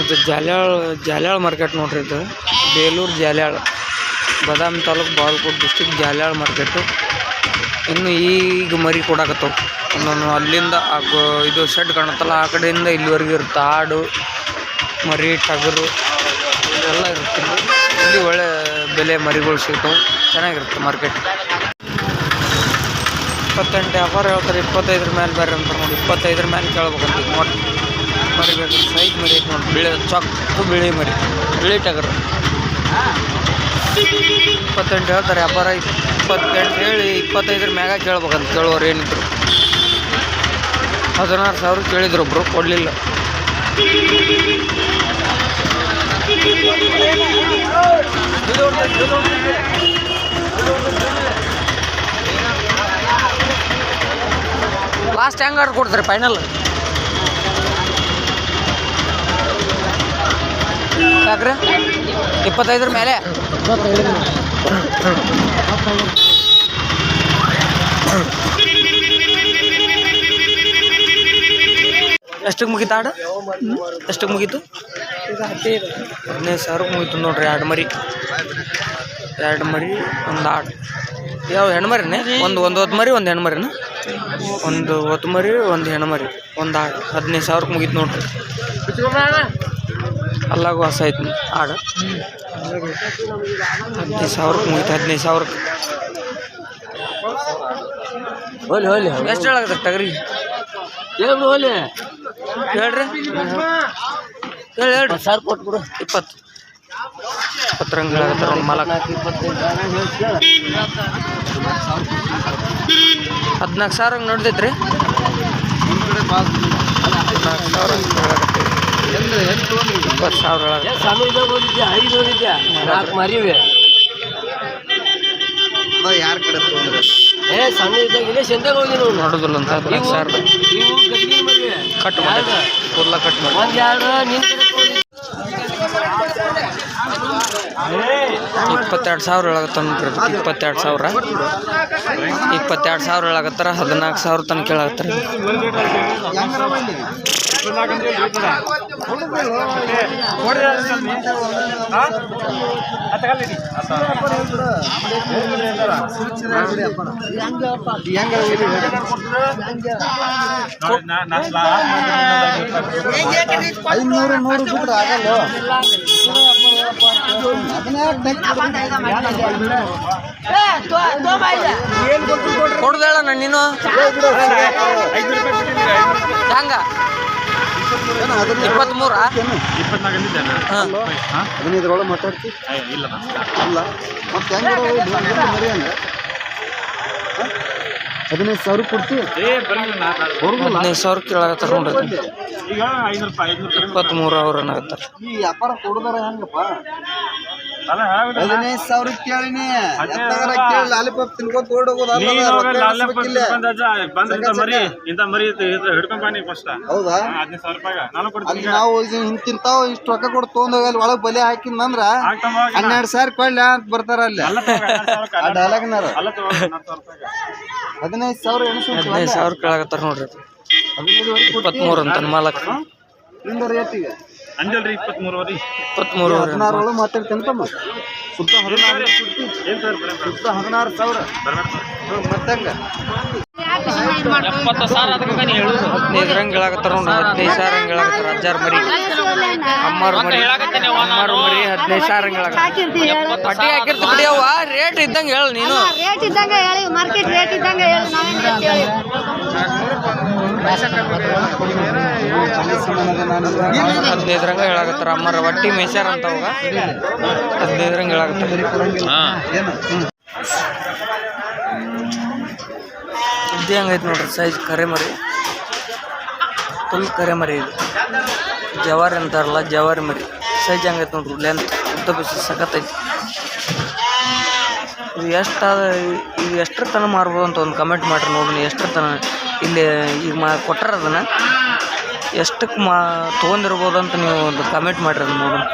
ಇದು ಜಾಲ್ಯಾಳ ಜಾಲ್ಯಾಳ ಮಾರ್ಕೆಟ್ ನೋಡ್ರಿ ಇದು. ಬೇಲೂರು ಜಾಲ್ಯಾಳ, ಬಾದಾಮಿ ತಾಲೂಕು ಬಾಗಲಕೋಟೆ ಡಿಸ್ಟಿಕ್ ಜಾಲ್ಯಾಳ ಮಾರ್ಕೆಟು ಇನ್ನು ಈಗ ಮರಿ ಕೊಡಾಕತ್ತವು. ಒಂದೊಂದು ಅಲ್ಲಿಂದ ಇದು ಶೆಡ್ ಕಾಣುತ್ತಲ್ಲ, ಆ ಕಡೆಯಿಂದ ಇಲ್ಲಿವರೆಗೂ ಇರುತ್ತೆ ಆಡು, ಮರಿ, ಟಗರು, ಎಲ್ಲ ಇರುತ್ತೆ. ಇಲ್ಲಿ. ಒಳ್ಳೆ ಬೆಲೆ ಮರಿಗಳು ಸಿಗ್ತವೆ. ಚೆನ್ನಾಗಿರುತ್ತೆ ಮಾರ್ಕೆಟ್ ಇಪ್ಪತ್ತೆಂಟು ಆಫರ್ ಹೇಳ್ತಾರೆ, ಇಪ್ಪತ್ತೈದ್ರ ಮೇಲೆ ಬೇರೆ ಅಂತ ನೋಡಿ, ಇಪ್ಪತ್ತೈದರ ಮೇಲೆ ಕೇಳ್ಬೇಕಂತ ಈಗ ನೋಡಿ ಮರಿ ಬೇಕು ಸೈಜ್ ಮರಿ ನೋಡಿ, ಬಿಳಿ, ಚೊಕ್ಕು ಬಿಳಿ ಮರಿ, ಬಿಳಿ ಟಗರು. ಇಪ್ಪತ್ತೆಂಟು ಹೇಳ್ತಾರೆ ವ್ಯಾಪಾರ ಇಪ್ಪತ್ತೆಂಟು ಹೇಳಿ, ಇಪ್ಪತ್ತೈದರ ಮ್ಯಾಗ ಕೇಳ್ಬೇಕಂತ ಕೇಳುವರು ಏನಿದ್ರು. ಹದಿನಾರು ಸಾವಿರ ಕೇಳಿದ್ರು ಒಬ್ರು, ಕೊಡಲಿಲ್ಲ. ಲಾಸ್ಟ್ ಹೆಂಗ್ ಆರ್ಡ್ರ್ ಕೊಡ್ತಾರೆ ಫೈನಲ್ ಯಾಕ್ರಿ ಇಪ್ಪತ್ತೈದರ ಮೇಲೆ. ಎಷ್ಟಕ್ಕೆ ಮುಗೀತು ಆಡು ಎಷ್ಟಕ್ಕೆ ಮುಗೀತು? ಹದಿನೈದು ಸಾವಿರಕ್ಕೆ ಮುಗೀತು ನೋಡ್ರಿ ಎರಡು ಮರಿ. ಎರಡು ಮರಿ, ಒಂದು ಆಡು ಯಾವ ಹೆಣ್ಣು ಮರಿನೇ? ಒಂದು ಒಂದು ಹೊತ್ತು ಮರಿ, ಒಂದು ಹೆಣ್ಣು ಮರಿನ? ಒಂದು ಹೊತ್ತು ಮರಿ, ಒಂದು ಹೆಣ್ಣು ಮರಿ, ಒಂದು ಆಡು ಹದಿನೈದು ಸಾವಿರಕ್ಕೆ ಮುಗೀತು ನೋಡ್ರಿ. ಅಲ್ಲಾಗೂ ಹೊಸ ಐತಿ ಆಡು. ಹದಿನೈದು ಸಾವಿರಕ್ಕೆ ಮುಗೀತು ಹದಿನೈದು ಸಾವಿರಕ್ಕೆ ಹೋಲಿ ಹೋಲಿ. ಎಷ್ಟು ಹೇಳಾಗತ್ತೆ ಟಗರಿ ಹೇಳ್ಬಿಡು ಹೋಲಿ. ಹೇಳ್ರಿ. ಹೇಳಿ ಹೇಳ್ರಿ. ಸಾವಿರ ಕೊಟ್ಬಿಡು. ಇಪ್ಪತ್ತು. ಇಪ್ಪತ್ತರಂಗೆ ಹೇಳಾಗತ್ತಾರ ಒಂದು ಮಾಲಕ್. ಹದಿನಾಲ್ಕು ಸಾವಿರ ಹಂಗೆ ನೋಡ್ದೈತ್ರಿ. ಹದಿನಾಲ್ಕು ಸಾವಿರ ಇಪ್ಪತ್ತು ಸಾವಿರ ಒಳಗೆ. ಐದು ನಾಲ್ಕು ಮರಿವೆ. ಯಾರ ಕಡೆ ತೊಗೊಂಡ್ರೆ ಏ ಸಣ್ಣ ಇದ್ದಾಗ ಇಲ್ಲೇ ಚಂದಾಗ ಹೋಗಿ ನಾವು ನೋಡೋದಿಲ್ಲ ಅಂತ ಹದಿನಾಲ್ಕು ಸಾವಿರ ಇವು ಗದ್ದಿಗೆ ಮರಿವೆ. ಕಟ್ ಮಾಡಿ. ಕೂದಲ ಕಟ್ ಮಾಡಿ. ಒಂದ್ ಎರಡು ಕಡೆ ಇಪ್ಪತ್ತೆರಡು ಸಾವಿರ ಹೇಳಾಗತ್ತ ನೋಡ್ರಿ ಇಪ್ಪತ್ತೆರಡು ಸಾವಿರ. ಇಪ್ಪತ್ತೆರಡು ಸಾವಿರ ಒಳಗತ್ತಾರ ಹದಿನಾಲ್ಕು ಸಾವಿರ ತನಕ ಹೇಳಾಕತ್ತಾರ ಐನೂರು ನೂರು ಬಿಟ್ರೆ ಆಗಲ್ಲ ಕೊಡ್ದೇಳ ನಾನು? ಹೆಂಗ? ಇಪ್ಪತ್ತ್ಮೂರ ಹಾಂ. ಹದಿನೈದರೊಳಗೆ ಮಾತಾಡ್ತಿ ಇಲ್ಲ ಮತ್ತೆ ಹೆಂಗೆ ಮರಿ ಹಂಗ ಹದಿನೈದು ಸಾವಿರ ಕೊಡ್ತೀವಿ. ಹದಿನೈದು ಸಾವಿರ ಕೇಳಾಕತ್ತಾರ ನೋಡ್ರಿ ಇಪ್ಪತ್ತ್ಮೂರು ಅವ್ರು ಅನ್ನಕತ್ತಾರ ಈ ವ್ಯಾಪಾರ ಕೊಡದಾರ ಹೆಂಗಪ್ಪ? ಹದಿನೈದು ಸಾವಿರ ಕೇಳಿನಿ. ಕೇಳಿ ಲಾಲಿಪಾಪ್ ತಿನ್ಕೋತ ಹೌದಾ? ಅಲ್ಲಿ ನಾವು ಹಿಂಗ್ ತಿಂತಾವ ಇಷ್ಟು ರೊಕ್ಕ ಕೊಟ್ಟು ತೊಗೊಂಡ್ ಹೋಗಿ ಅಲ್ಲಿ ಒಳಗ್ ಬಲಿ ಹಾಕಿಂದ್ರ ಹನ್ನೆರಡು ಸಾವಿರ ಕೊಡ್ಲಿ ಅಂತ ಬರ್ತಾರ ಅಲ್ಲಿ. ಡೈಲಾಗ್ನಾರ ಹದಿನೈದು ಸಾವಿರ ಎಣಸು ಹದಿನೈದು ಸಾವಿರ ಕೇಳಾಕತ್ತಾರ ನೋಡ್ರಿ ಇಪ್ಪತ್ತ್ಮೂರು ಅಂತ ಮಾಲಕ್. ನಿಂದ ಅಂಜಲ್ರಿ ಇಪ್ಪತ್ತ್ಮೂರು ಹದಿನಾರು ಒಳಗೆ ಮಾತಾಡ್ತೇನೆ ತಮ್ಮ ಶುದ್ಧ ಹದಿನಾರು ಏನ್ ಸರ್ ಸಾವಿರ. ಶುದ್ಧ ಹದಿನಾರು ಸಾವಿರ ಹೇಳಾಕತ್ತಾರ ನೋಡ್ರಿ ಹದಿನೈದು ಸಾವಿರ ಹಂಗೆ ಹೇಳಾಕತ್ತಾರ ಹಜಾರ್ ಮರಿ ಅಮ್ಮಾರು ಮರಿ ಅಮ್ಮಾರು ಮರಿ ಹದಿನೈದು ಸಾವಿರ ಹಂಗೆ ಹೇಳಾಕತ್ತಾರ ಪಟ್ಟಿ ಹಾಕಿರ್ತ ಬಿಡಿ ಅವ ರೇಟ್ ಇದ್ದಂಗೆ ಹೇಳು ನೀನು. ರೇಟ್ ಇದ್ದಂಗೆ ಹೇಳಿ ಮಾರ್ಕೆಟ್ ರೇಟ್ ಇದ್ದಂಗೆ ಹೇಳಿ ನಾವೇನ್ ಹದಿನೈದರಂಗೆ ಹೇಳಾಕತ್ತಾರ ಅಮ್ಮರ ಒಟ್ಟಿ ಮೇಸರ್ ಅಂತ ಅವಾಗ ಹದಿನೈದರಂಗೆ ಹೇಳಾಕತ್ತಾರ. ಇದು ಹಂಗೈತೆ ನೋಡ್ರಿ, ಸೈಜ್ ಕರೆ ಮರಿ. ಫುಲ್ ಕರೆ ಮರಿ ಇದು. ಜವಾರಿ ಅಂತಾರಲ್ಲ, ಜವಾರಿ ಮರಿ. ಸೈಜ್ ಹೆಂಗೈತೆ ನೋಡ್ರಿ ಲೆಂತ್ ಉದ್ದ ಬಿಸಿ ಸಖತ್ತೈತಿ. ಇದು ಎಷ್ಟಾದ ಇದು ಎಷ್ಟರ ತನಕ ಮಾರ್ಬೋದು ಅಂತ ಒಂದು ಕಮೆಂಟ್ ಮಾಡ್ರಿ ನೋಡ್ರಿ ಎಷ್ಟರ ತನ ಇಲ್ಲಿ ಈಗ ಮಾ ಕೊಟ್ಟಾರ ಅದನ್ನು? ಎಷ್ಟಕ್ಕೆ ಮಾ ತೊಗೊಂಡಿರ್ಬೋದು ಅಂತ ನೀವು ಒಂದು ಕಮೆಂಟ್ ಮಾಡಿರಿ ಅದನ್ನ ನೋಡೋಣ